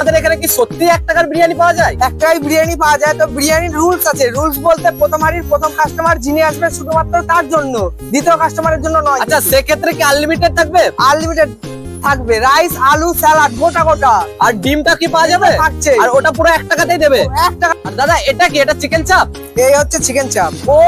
আপনাদের এখানে কি সত্যি এক টাকার বিরিয়ানি পাওয়া যায়? একটাই বিরিয়ানি পাওয়া যায়। তো বিরিয়ানির রুলস আছে। রুলস বলতে প্রথম হাড়ির প্রথম কাস্টমার যিনি আসবে শুধুমাত্র তার জন্য। দ্বিতীয় কাস্টমারের জন্য নয়। আচ্ছা সেক্ষেত্রে কি আনলিমিটেড থাকবে? আনলিমিটেড থাকবে। রাইস আলু স্যালাড গোটা গোটা। আর ডিমটা কি পাওয়া যাবে? থাকছে। আর ওটা পুরো এক টাকাতেই দেবে? এক টাকা দাদা এটা কি? এটা চিকেন চাপ এই হচ্ছে চিকেন চাপ ও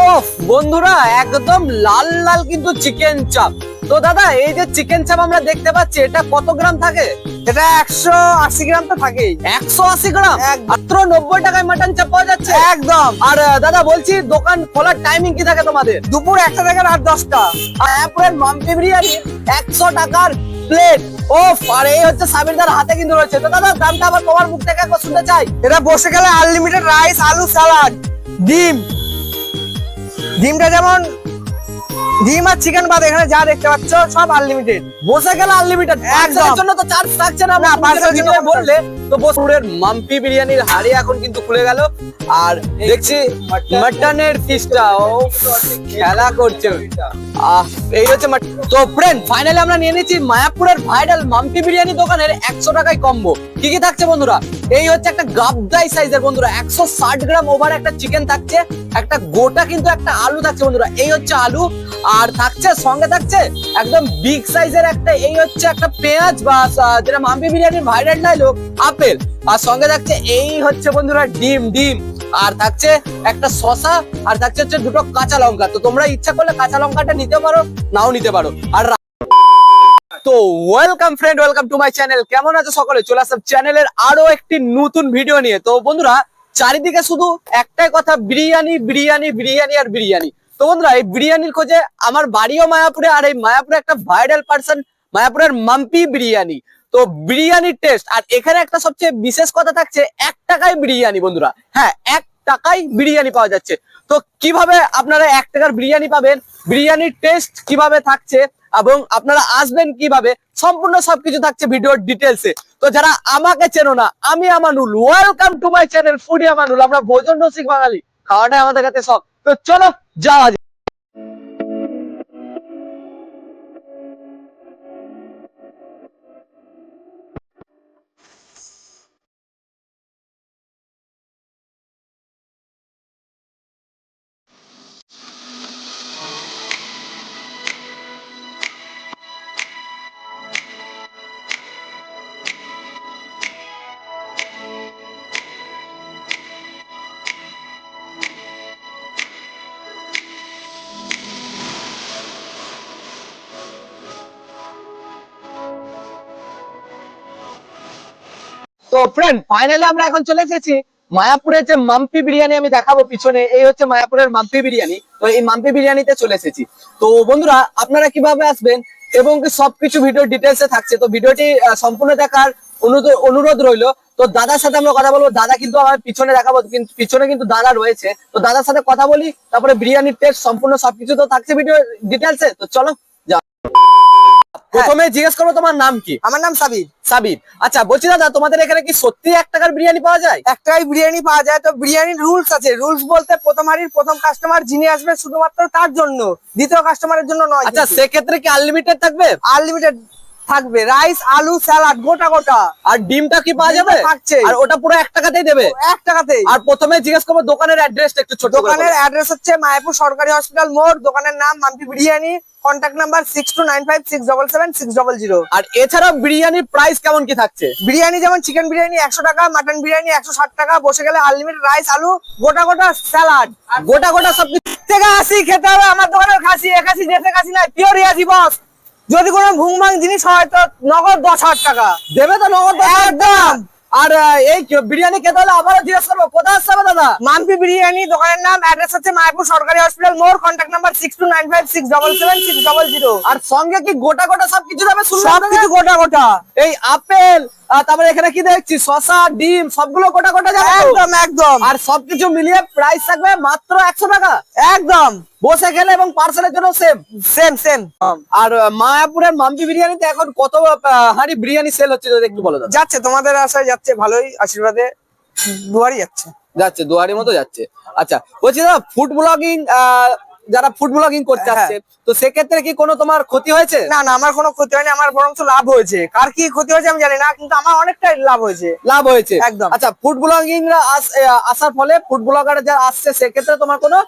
বন্ধুরা একদম লাল লাল কিন্তু চিকেন চাপ তো দাদা এই যে চিকেন চাপ আমরা দেখতে পাচ্ছি এটা কত গ্রাম থাকে? এটা একশো আশি গ্রাম তো থাকেই। একশো আশি গ্রাম। মাত্র নব্বই টাকায় মাটন চাপ পাওয়া যাচ্ছে? একদম। আর দাদা বলছি দোকান খোলার টাইমিং কি থাকে তোমাদের? দুপুর একটা থেকে রাত দশটা। আর অ্যাপের মাম্পি বিরিয়ানি একশো টাকার প্লেট ও আর এই হচ্ছে সাবিরদার হাতে কিন্তু রয়েছে। তো দাদা দামটা আবার তোমার মুখ থেকে একবার শুনতে চাই। এটা বসে গেলে আনলিমিটেড রাইস আলু স্যালাড ডিম। ডিমটা যেমন ডিম আর চিকেন বাদ এখানে যা দেখতে পাচ্ছ সব আনলিমিটেড বসে গেলে আনলিমিটেড। একদম। জন্য তো চার্জ থাকছে না না, parcel জন্য বললে তো বসুরের মাম্পি বিরিয়ানির হাড়ি এখন কিন্তু খুলে গেল। আর দেখছি মাটনের পিসটা ও খেলা করছে আহ এই হচ্ছে তো ফ্রেন্ড ফাইনালি আমরা নিয়ে নিয়েছি মায়াপুরের ভাইরাল মাম্পি বিরিয়ানি দোকানের একশো টাকায় কম্বো কি কি থাকছে বন্ধুরা? এই হচ্ছে একটা গাবদাই সাইজের বন্ধুরা, একশো ষাট গ্রাম ওভার একটা চিকেন থাকছে, একটা গোটা কিন্তু একটা আলু থাকছে বন্ধুরা, এই হচ্ছে আলু। আর থাকছে, সঙ্গে থাকছে একদম বিগ সাইজের একটা, এই হচ্ছে একটা পেঁয়াজ বা যেটা মাম্পি বিরিয়ানির ভাইরাল ডাইলগ আপেল। আর সঙ্গে থাকছে, এই হচ্ছে বন্ধুরা ডিম ডিম। আর থাকছে একটা শশা আর থাকছে হচ্ছে দুটো কাঁচা লঙ্কা। তো তোমরা ইচ্ছা করলে কাঁচা লঙ্কাটা নিতে পারো, নাও নিতে পারো। আর তো welcome friend welcome to my channel কেমন আছো সকলে? চলে আসলাম চ্যানেলের আরও একটি নতুন ভিডিও নিয়ে। তো বন্ধুরা, চারিদিকে শুধু একটাই কথা, বিরিয়ানি বিরিয়ানি বিরিয়ানি আর বিরিয়ানি। তো বন্ধুরা, এই বিরিয়ানির খোঁজে আমার বাড়িও মায়াপুরে, আর এই মায়াপুরে একটা ভাইরাল পার্সন মায়াপুরের মাম্পি বিরিয়ানি। তো বিরিয়ানির টেস্ট আর এখানে একটা সবচেয়ে বিশেষ কথা থাকছে, এক টাকায় বিরিয়ানি বন্ধুরা। হ্যাঁ এক টাকায় বিরিয়ানি পাওয়া যাচ্ছে। তো কীভাবে আপনারা এক টাকার বিরিয়ানি পাবেন? বিরিয়ানির টেস্ট কীভাবে থাকছে? এবং আপনারা আসবেন কীভাবে? সম্পূর্ণ সবকিছু থাকছে ভিডিওর ডিটেলসে তো যারা আমাকে চেনো না, আমি Amanul. Welcome to my channel foodie Amanul আমরা ভোজন রসিক বাঙালি। খাওয়াটাই আমাদের কাছে শখ। তো চলো, যাওয়া তো ফ্রেন্ড ফাইনালি আমরা এখন চলে এসেছি মায়াপুরের যে মাম্পি বিরিয়ানি আমি দেখাবো পিছনে, এই হচ্ছে মায়াপুরের মাম্পি বিরিয়ানি, তো এই মাম্পি বিরিয়ানিতে চলে এসেছি। তো বন্ধুরা, আপনারা কীভাবে আসবেন এবং সবকিছু ভিডিও ডিটেলসে থাকছে, তো ভিডিওটি সম্পূর্ণ দেখার অনুরোধ রইল। তো দাদার সাথে আমরা কথা বলব, দাদা কিন্তু আমার পিছনে দেখাবো পিছনে কিন্তু দাদা রয়েছে। তো দাদার সাথে কথা বলি, তারপরে বিরিয়ানির টেস্ট সম্পূর্ণ সবকিছু তো থাকছে ভিডিও ডিটেলসে তো চলো। প্রথমে জিজ্ঞেস করব তোমার নাম কি? আমার নাম সাবির। সাবির। আচ্ছা বলছি দাদা তোমাদের এখানে কি সত্যি এক টাকার বিরিয়ানি পাওয়া যায়? এক টাকায় বিরিয়ানি পাওয়া যায়। তো বিরিয়ানির রুলস আছে। রুলস বলতে প্রথম হারির প্রথম কাস্টমার যিনি আসবে শুধুমাত্র তার জন্য। দ্বিতীয় কাস্টমারের জন্য নয় আচ্ছা সেক্ষেত্রে কি আনলিমিটেড থাকবে? আনলিমিটেড থাকবে। রাইস আলু স্যালাড গোটা গোটা। আর ডিমটা কি পাওয়া যাবে? থাকছে। আর ওটা পুরো এক টাকাতেই দেবে? এক টাকাতেই। আর প্রথমে জিজ্ঞেস করব দোকানের অ্যাড্রেসটা একটু ছোট দোকানের অ্যাড্রেস হচ্ছে মায়াপুর সরকারি হসপিটাল মোড়। দোকানের নাম Mampi biryani. Contact number six two nine five six double seven six double zero আর এছাড়াও বিরিয়ানির প্রাইস কেমন কি থাকছে? বিরিয়ানি যেমন চিকেন বিরিয়ানি একশো টাকা মাটন বিরিয়ানি একশো ষাট টাকা বসে গেলে আনলিমিটেড রাইস আলু গোটা গোটা স্যালাড। গোটা গোটা সব থেকে আসি খেতে হবে আমার দোকানের খাসি একাশি যেতে খাসি না পিওর রিয়াজি বস যদি কোনো ভুংভাং জিনিস হয় তো নগদ দশ হাজার টাকা দেবে তো নগদ একদম। আর এই বিরিয়ানি খেতে হলে আবারও জিজ্ঞেস করব কোথায় আসতে হবে দাদা মাম্পি বিরিয়ানি দোকানের নাম অ্যাড্রেস হচ্ছে মায়াপুর সরকারি হসপিটাল মোর contact number six two nine five six double seven six double zero আর সঙ্গে কি গোটা গোটা সব কিছু দেবে শুনলাম গোটা গোটা। এই আপেল আর তারপরে এখানে কি দেখছি? শসা ডিম সবগুলো গোটা গোটা যাবে একদম একদম। আর সবকিছু মিলিয়ে প্রাইস থাকবে মাত্র একশো টাকা। একদম। বসে গেলে এবং পার্সেলের জন্য সেম সেম সেম আর মায়াপুরের মাম্পি বিরিয়ানিতে এখন কত হাঁড়ি বিরিয়ানি সেল হচ্ছে যদি একটু বলো যাচ্ছে তোমাদের আশায় যাচ্ছে ভালোই আশীর্বাদে দুয়ারই যাচ্ছে। যাচ্ছে দুয়ারের মতো যাচ্ছে। আচ্ছা বলছি দাদা ফুড ব্লগিং যারা ফুড ব্লগিং করতে হ্যাঁ। আসছে তো সেক্ষেত্রে কি কোনো তোমার ক্ষতি হয়েছে? না না আমার কোনো ক্ষতি হয়নি আমার বরঞ্চ লাভ হয়েছে। কার কি ক্ষতি হয়েছে আমি জানি না কিন্তু আমার অনেকটাই লাভ হয়েছে। লাভ হয়েছে। একদম। আচ্ছা ফুড ব্লগিংরা আসার ফলে ফুড ব্লগার যারা আসছে সেক্ষেত্রে তোমার কোনো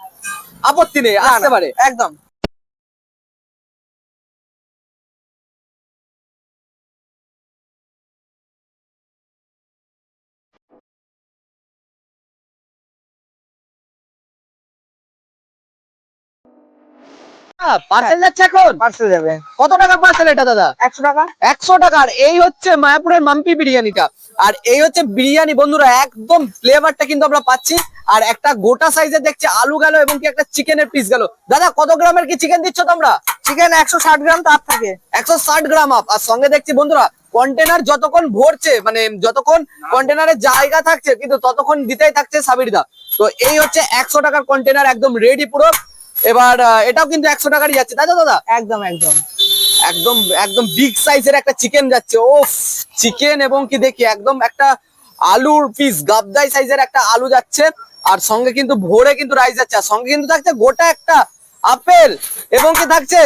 আপত্তি নেই আসতে পারে। একদম। পার্সেল যাচ্ছে এখন? পার্সেল যাবে। কত টাকা পার্সেল এটা দাদা? একশো টাকা। একশো টাকার এই হচ্ছে মায়াপুরের মাম্পি বিরিয়ানিটা। আর এই হচ্ছে বিরিয়ানি বন্ধুরা একদম ফ্লেভারটা কিন্তু আমরা পাচ্ছি। আর একটা গোটা সাইজের দেখছি আলু গেল এবং কি একটা চিকেনের পিস গেল। দাদা কত গ্রামের কি চিকেন দিচ্ছ তোমরা? চিকেন একশো ষাট গ্রাম তার থাকে। একশো ষাট গ্রাম আপ আর সঙ্গে দেখছি বন্ধুরা কন্টেনার যতক্ষণ ভরছে মানে যতক্ষণ কন্টেনারের জায়গা থাকছে কিন্তু ততক্ষণ দিতেই থাকছে সাবিরদা। তো এই হচ্ছে একশো টাকার কন্টেনার একদম রেডি পুরো। এবার এটাও কিন্তু একশো টাকারই যাচ্ছে তাই তো দাদা? একদম একদম। একদম একদম বিগ সাইজের একটা চিকেন যাচ্ছে ও চিকেন এবং কি দেখি একদম একটা আলুর পিস গাবদাই সাইজের একটা আলু যাচ্ছে আর সঙ্গে কিন্তু ভোরে কিন্তু রাইস যাচ্ছে আর সঙ্গে কিন্তু থাকছে গোটা একটা আপেল এবং কি থাকছে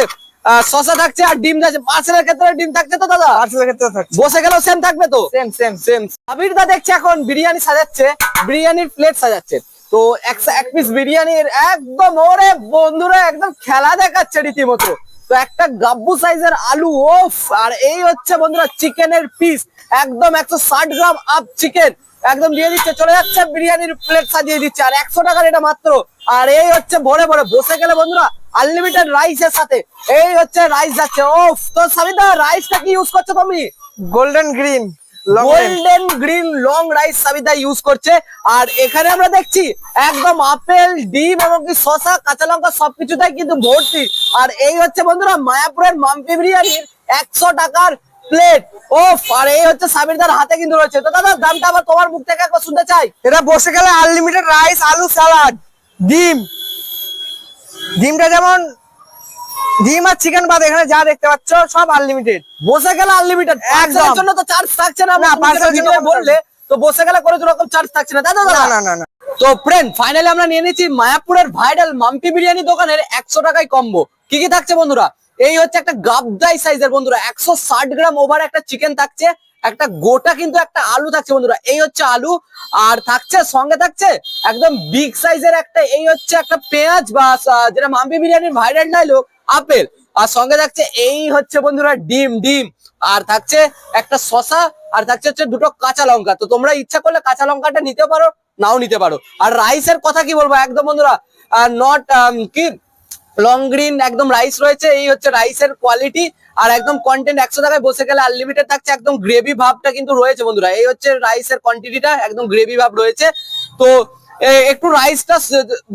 শসা থাকছে আর ডিম যাচ্ছে পার্সেলের ক্ষেত্রে ডিম থাকছে তো দাদা? পার্সেলের ক্ষেত্রে থাকছে। বসে গেলেও সেম থাকবে তো? Same same same Sabir da দেখছে এখন বিরিয়ানি সাজাচ্ছে বিরিয়ানির প্লেট সাজাচ্ছে। তো এক পিস বিরিয়ানির একদম ওরে বন্ধুরা, একদম খেলা দেখাচ্ছে রীতিমতো। তো একটা গাব্বু সাইজের আলু, ওফ! আর এই হচ্ছে বন্ধুরা চিকেনের পিস একদম একশো ষাট গ্রাম আপ চিকেন একদম দিয়ে দিচ্ছে, চলে যাচ্ছে, বিরিয়ানির প্লেট সাজিয়ে দিচ্ছে। আর একশো টাকার এটা মাত্র। আর এই হচ্ছে ভরে ভরে, বসে গেলে বন্ধুরা আনলিমিটেড রাইসের সাথে। এই হচ্ছে রাইস যাচ্ছে, ওফ! তো সাবিদা রাইসটা কি ইউজ করছ তুমি? Golden green golden green long rice Sabida use করছে। আর এখানে আমরা দেখছি একদম আপেল ডিম এবং কি শসা কাঁচা লঙ্কা সবকিছুটাই কিন্তু ভর্তি। আর এই হচ্ছে বন্ধুরা মায়াপুরের মাম্পি বিরিয়ানির একশো টাকার প্লেট ওফ আর এই হচ্ছে সাবিরদার হাতে কিন্তু রয়েছে। তো দাদা দামটা আবার তোমার মুখ থেকে একবার শুনতে চাই। এটা বসে গেলে আনলিমিটেড রাইস আলু সালাড ডিম। ডিমটা যেমন ডিম আর চিকেন বাদ এখানে যা দেখতে পাচ্ছ সব আনলিমিটেড বসে গেলে আনলিমিটেড একদম। একদম। জন্য তো চার্জ থাকছে না বললে তো বসে গেলে কোনো রকম চার্জ থাকছে না। না দাদা। না না না তো ফ্রেন্ড ফাইনালি আমরা নিয়ে নিচ্ছি মায়াপুরের ভাইরাল মাম্পি বিরিয়ানি দোকানের একশো টাকায় কম্বো কি কি থাকছে বন্ধুরা? এই হচ্ছে একটা গাবদাই সাইজের বন্ধুরা একশো ষাট গ্রাম ওভার একটা চিকেন থাকছে একটা গোটা কিন্তু একটা আলু থাকছে বন্ধুরা এই হচ্ছে আলু। আর থাকছে সঙ্গে থাকছে একদম বিগ সাইজের একটা এই হচ্ছে একটা পেঁয়াজ বা যেটা মাম্পি বিরিয়ানির ভাইরাল ডায়লগ আপেল। আর সঙ্গে থাকছে এই হচ্ছে বন্ধুরা ডিম ডিম। আর থাকছে একটা শসা, আর থাকছে হচ্ছে দুটো কাঁচা লঙ্কা। তো তোমরা ইচ্ছা করলে কাঁচা লঙ্কাটা নিতে পারো, নাও নিতে পারো। আর রাইসের কথা কি বলব একদম বন্ধুরা? নট কি? লং গ্রিন একদম রাইস রয়েছে। এই হচ্ছে রাইসের কোয়ালিটি আর একদম কন্টেন্ট একশো টাকায় বসে গেলে আনলিমিটেড থাকছে একদম গ্রেভি ভাবটা কিন্তু রয়েছে বন্ধুরা। এই হচ্ছে রাইসের কোয়ান্টিটিটা একদম গ্রেভি ভাব রয়েছে। তো একটু রাইসটা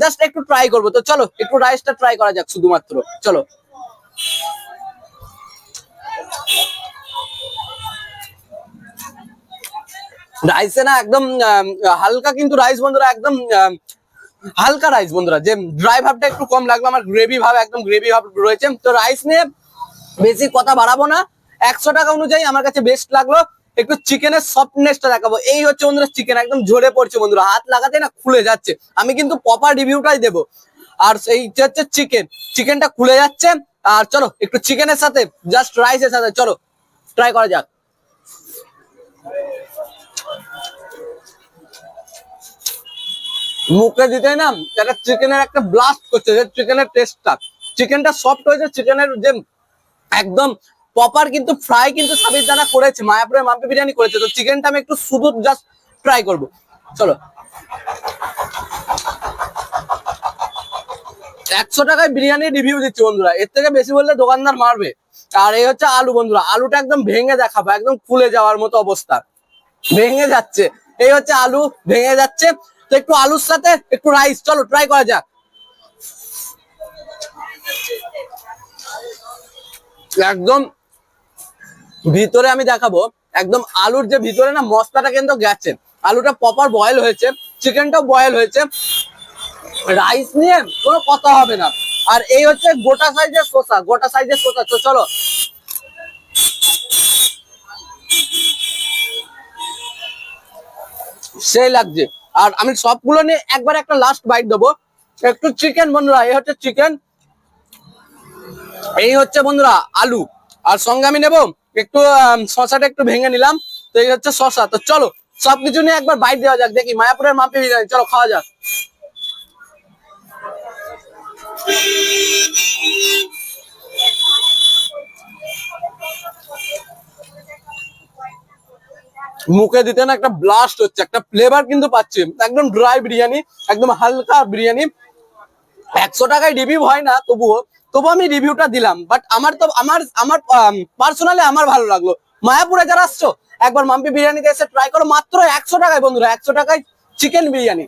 জাস্ট একটু ট্রাই করব। তো চলো, একটু রাইসটা ট্রাই করা যাক শুধুমাত্র। চলো। রাইসে না একদম হালকা কিন্তু রাইস বন্ধুরা, একদম হালকা রাইস বন্ধুরা। যে ড্রাই ভাবটা একটু কম লাগল, আমার গ্রেভি ভাব, একদম গ্রেভি ভাব রয়েছে। তো রাইস নিয়ে বেশি কথা বাড়াবো না। একশো টাকা অনুযায়ী আমার কাছে বেস্ট লাগল। একটু চিকেনের সফটনেসটা দেখাবো। এই হচ্ছে বন্ধুরা চিকেন একদম ঝরে পড়ছে বন্ধুরা। হাত লাগাতে না খুলে যাচ্ছে। আমি কিন্তু প্রপার রিভিউটাই দেবো। আর এই হচ্ছে চিকেন চিকেনটা খুলে যাচ্ছে। আর চলো, একটু চিকেনের সাথে জাস্ট রাইসের সাথে, চলো ট্রাই করা যাক। মুখে দিতে না, একটা চিকেনের একটা ব্লাস্ট করছে চিকেনের টেস্টটা চিকেনটা সফট হয়েছে চিকেনের যে একদম প্রপার কিন্তু ফ্রাই কিন্তু সাবির দানা করেছে, মায়াপুরের মাম্পি বিরিয়ানি করেছে। তো চিকেনটা আমি একটু শুধু জাস্ট ট্রাই করব। চলো। একশো টাকায় বিরিয়ানি রিভিউ দিচ্ছি বন্ধুরা। এর থেকে বেশি বললে দোকানদার মারবে। আর এই হচ্ছে আলু বন্ধুরা। আলুটা একদম ভেঙে দেখাবো, একদম ফুলে যাওয়ার মতো অবস্থা। ভেঙে যাচ্ছে। এই হচ্ছে আলু, ভেঙে যাচ্ছে। তো একটু আলুর সাথে একটু রাইস চলো ট্রাই করা যাক। একদম ভিতরে আমি দেখাবো, একদম আলুর যে ভিতরে না মশলাটা কিন্তু গেছে। আলুটা প্রপার বয়েল হয়েছে চিকেনটাও বয়েল হয়েছে। রাইস নিয়ে কোনো কথা হবে না। আর এই হচ্ছে গোটা সাইজের শসা, গোটা সাইজের শসা। তো চলো। সেই লাগছে। আর আমি সবগুলো নিয়ে একবার একটা লাস্ট বাইট দেবো। একটু চিকেন বন্ধুরা, এই হচ্ছে চিকেন এই হচ্ছে বন্ধুরা, আলু। আর সঙ্গে আমি নেব একটু শশাটা একটু ভেঙে নিলাম। তো এই হচ্ছে শশা। তো চলো, সবকিছু নিয়ে একবার বাইট দেওয়া যাক। দেখি, মায়াপুরের মাপে বিরিয়ানি। চলো, খাওয়া যাক। মুখে দিতে না একটা ব্লাস্ট হচ্ছে, একটা ফ্লেভার কিন্তু পাচ্ছি। একদম ড্রাই বিরিয়ানি, একদম হালকা বিরিয়ানি। একশো টাকায় রিভিউ হয় না, তবুও। তবু আমি রিভিউটা দিলাম বাট আমার তো, আমার আমার পার্সোনালি আমার ভালো লাগল। মায়াপুরে যারা আসছো, একবার মাম্পি বিরিয়ানিতে এসে ট্রাই করো, মাত্র একশো টাকায় বন্ধুরা, একশো টাকায় চিকেন বিরিয়ানি।